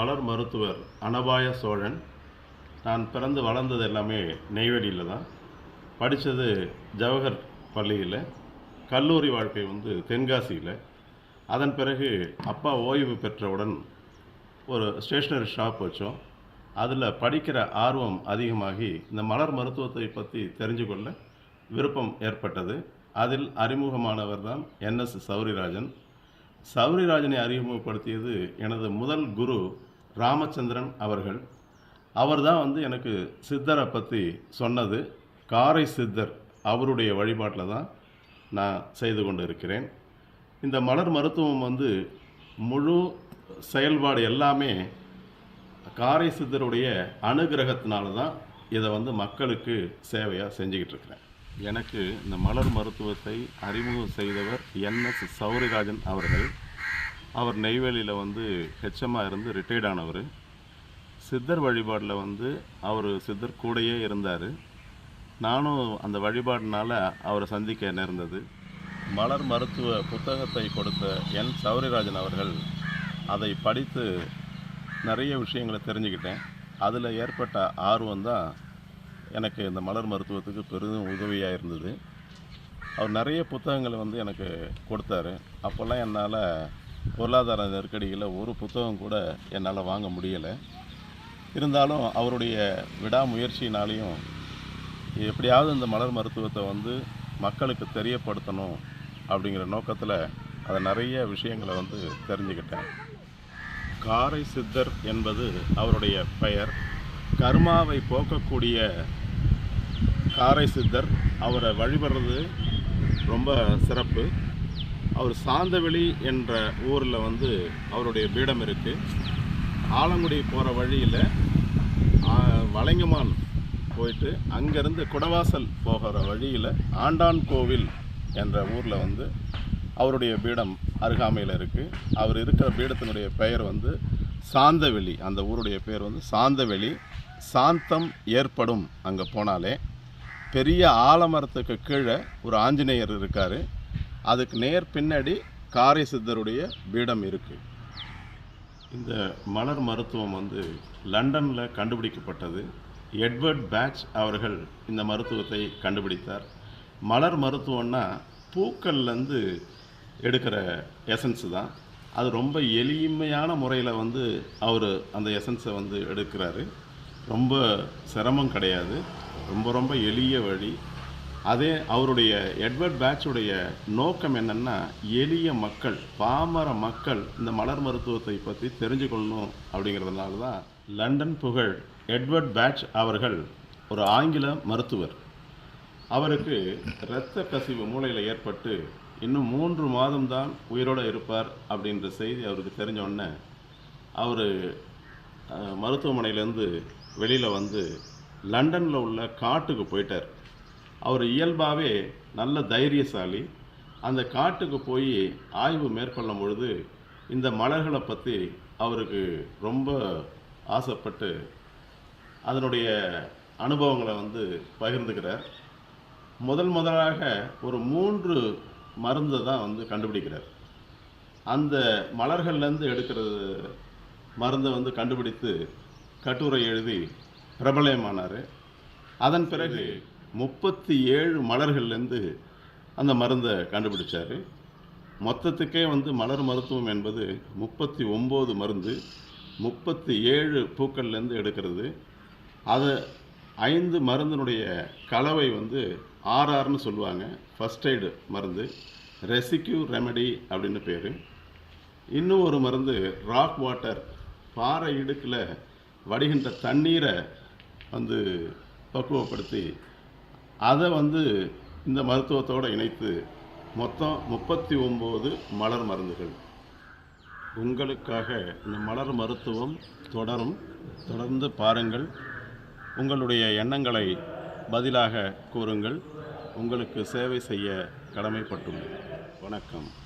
மலர் மருத்துவர் அனபாய சோழன். நான் பிறந்து வளர்ந்தது எல்லாமே நெய்வேலியில் தான். படித்தது ஜவஹர் பள்ளியில். கல்லூரி வாழ்க்கை வந்து தென்காசியில். அதன் பிறகு அப்பா ஓய்வு பெற்றவுடன் ஒரு ஸ்டேஷ்னரி ஷாப் வச்சோம். அதில் படிக்கிற ஆர்வம் அதிகமாகி இந்த மலர் மருத்துவத்தை பற்றி தெரிஞ்சு கொள்ள விருப்பம் ஏற்பட்டது. அதில் அறிமுகமானவர் தான் என்எஸ் சௌரிராஜன். சௌரிராஜனை அறிமுகப்படுத்தியது எனது முதல் குரு ராமச்சந்திரன் அவர்கள் அவர் தான் வந்து எனக்கு சித்தரை பற்றி சொன்னது. காரை சித்தர் அவருடைய வழிபாட்டில் தான் நான் செய்து கொண்டு இருக்கிறேன் இந்த மலர் மருத்துவம் வந்து முழு செயல்பாடு எல்லாமே காரை சித்தருடைய அனுகிரகத்தினால தான் இதை வந்து மக்களுக்கு சேவையாக செஞ்சுக்கிட்டு இருக்கிறேன். எனக்கு இந்த மலர் மருத்துவத்தை அறிமுகம் செய்தவர் என் எஸ் சௌரிராஜன் அவர்கள். அவர் நெய்வேலியில் வந்து ஹெச்எம்மாக இருந்து ரிட்டையர்ட் ஆனவர். சித்தர் வழிபாடில் வந்து அவர் சித்தர் கூடயே இருந்தார். நானும் அந்த வழிபாடுனால் அவரை சந்திக்க நேர்ந்தது. மலர் மருத்துவ புத்தகத்தை கொடுத்த என் சௌரிராஜன் அவர்கள் அதை படித்து நிறைய விஷயங்களை தெரிஞ்சுக்கிட்டேன். அதில் ஏற்பட்ட ஆர்வம் தான் எனக்கு இந்த மலர் மருத்துவத்துக்கு பெரிதும் உதவியாக இருந்தது. அவர் நிறைய புத்தகங்களை வந்து எனக்கு கொடுத்தாரு. அப்போல்லாம் என்னால் பொருளாதார நெருக்கடியில் ஒரு புத்தகம் கூட என்னால் வாங்க முடியலை. இருந்தாலும் அவருடைய விடாமுயற்சியினாலையும் எப்படியாவது இந்த மலர் மருத்துவத்தை வந்து மக்களுக்கு தெரியப்படுத்தணும் அப்படிங்கிற நோக்கத்தில் அதை நிறைய விஷயங்களை வந்து தெரிஞ்சுக்கிட்டேன். காரை சித்தர் என்பது அவருடைய பெயர். கர்மாவை போக்கக்கூடிய காரை சித்தர். அவரை வழிபடுறது ரொம்ப சிறப்பு. அவர் சாந்தவெளி என்ற ஊரில் வந்து அவருடைய பீடம் இருக்குது ஆலங்குடி போகிற வழியில் வளைங்கமான் போயிட்டு அங்கேருந்து குடவாசல் போகிற வழியில் ஆண்டான் கோவில் என்ற ஊரில் வந்து அவருடைய பீடம் அருகாமையில் இருக்குது அவர் இருக்கிற பீடத்தினுடைய பெயர் வந்து சாந்தவெளி. அந்த ஊருடைய பேர் வந்து சாந்தவெளி. சாந்தம் ஏற்படும் அங்கே போனாலே. பெரிய ஆலமரத்துக்கு கீழே ஒரு ஆஞ்சநேயர் இருக்கார். அதுக்கு நேர் பின்னாடி காரை சித்தருடைய பீடம் இருக்குது இந்த மலர் மருத்துவம் வந்து லண்டனில் கண்டுபிடிக்கப்பட்டது. எட்வர்ட் பேட்ச் அவர்கள் இந்த மருத்துவத்தை கண்டுபிடித்தார். மலர் மருத்துவம்னா பூக்கள்லேருந்து எடுக்கிற எசன்ஸு தான். அது ரொம்ப எளிமையான முறையில் வந்து அவர் அந்த எசன்ஸை வந்து எடுக்கிறாரு. ரொம்ப சிரமம் கிடையாது. ரொம்ப ரொம்ப எளிய வழி. அதே அவருடைய எட்வர்ட் பேட்சுடைய நோக்கம் என்னென்னா எளிய மக்கள் பாமர மக்கள் இந்த மலர் மருத்துவத்தை பற்றி தெரிஞ்சுக்கொள்ளணும் அப்படிங்கிறதுனால தான் லண்டன் புகழ் எட்வர்ட் பேட்ச் அவர்கள் ஒரு ஆங்கில மருத்துவர். அவருக்கு இரத்த கசிவு மூளையில் ஏற்பட்டு இன்னும் மூன்று மாதம்தான் உயிரோடு இருப்பார் அப்படின்ற செய்தி அவருக்கு தெரிஞ்சோடனே அவர் மருத்துவமனையிலேருந்து வெளியில் வந்து லண்டனில் உள்ள காட்டுக்கு போயிட்டார். அவர் இயல்பாகவே நல்ல தைரியசாலி. அந்த காட்டுக்கு போய் ஆய்வு மேற்கொள்ளும் பொழுது இந்த மலர்களை பற்றி அவருக்கு ரொம்ப ஆசைப்பட்டு அதனுடைய அனுபவங்களை வந்து பகிர்ந்துக்கிறார். முதல் முதலாக ஒரு மூன்று மருந்தை தான் வந்து கண்டுபிடிக்கிறார். அந்த மலர்கள்லேருந்து எடுக்கிறது மருந்தை வந்து கண்டுபிடித்து கட்டுரை எழுதி பிரபலயமானார் அதன் பிறகு முப்பத்தி ஏழு மலர்கள்லேருந்து அந்த மருந்தை கண்டுபிடிச்சார். மொத்தத்துக்கே வந்து மலர் மருத்துவம் என்பது முப்பத்தி ஒம்பது மருந்து முப்பத்தி ஏழு பூக்கள்லேருந்து எடுக்கிறது. அது ஐந்து மருந்தினுடைய கலவை வந்து ஆர்ஆர்னு சொல்லுவாங்க ஃபஸ்ட் எய்டு மருந்து ரெசிக்யூ ரெமெடி அப்படின்னு பேர். இன்னும் ஒரு மருந்து ராக் வாட்டர் பாறை இடுக்கில் வடிகின்ற தண்ணீரை வந்து பக்குவப்படுத்தி அதை வந்து இந்த மருத்துவத்தோடு இணைத்து மொத்தம் முப்பத்தி ஒம்பது மலர் மருந்துகள். உங்களுக்காக இந்த மலர் மருத்துவம் தொடரும். தொடர்ந்து பாருங்கள். உங்களுடைய எண்ணங்களை பதிலாக கூறுங்கள். உங்களுக்கு சேவை செய்ய கடமைப்பட்டுள்ளேன். வணக்கம்.